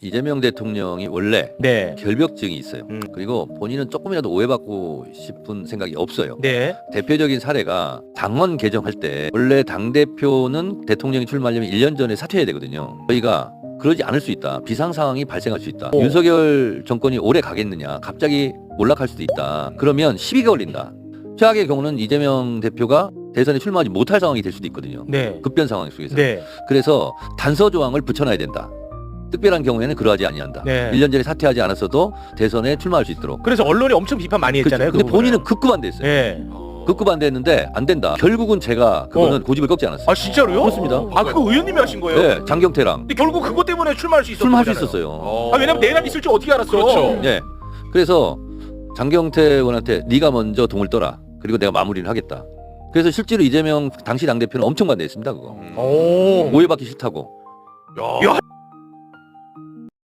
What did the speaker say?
이재명 대통령이 원래 네. 결벽증이 있어요. 음. 그리고 본인은 조금이라도 오해받고 싶은 생각이 없어요. 네. 대표적인 사례가 당원 개정할 때 원래 당 대표는 대통령이 출마하려면 1년 전에 사퇴해야 되거든요. 저희가 그러지 않을 수 있다. 비상 상황이 발생할 수 있다. 오. 윤석열 정권이 오래 가겠느냐? 갑자기 몰락할 수도 있다. 그러면 12개월 걸린다. 최악의 경우는 이재명 대표가 대선에 출마하지 못할 상황이 될 수도 있거든요. 네. 급변 상황 속에서. 네. 그래서 단서 조항을 붙여놔야 된다. 특별한 경우에는 그러하지 아니한다. 네. 1년 전에 사퇴하지 않았어도 대선에 출마할 수 있도록. 그래서 언론이 엄청 비판 많이 했잖아요. 그렇죠. 근데 그 부분을. 본인은 극구 반대했어요. 네. 극구 반대했는데 안 된다. 결국은 제가 그거는 고집을 꺾지 않았어요. 아 진짜로요? 그렇습니다. 아 그거 의원님이 하신 거예요? 네, 장경태랑 근데 결국 그것 때문에 출마할 수 있었어요. 출마할 수 있었어요. 아 왜냐면 내란 있을 줄 어떻게 알았어? 그렇죠. 네. 그래서 장경태 의원한테 네가 먼저 동을 떠라. 그리고 내가 마무리를 하겠다. 그래서 실제로 이재명 당시 당 대표는 엄청 반대했습니다. 그거 오. 오해받기 싫다고. 야. 야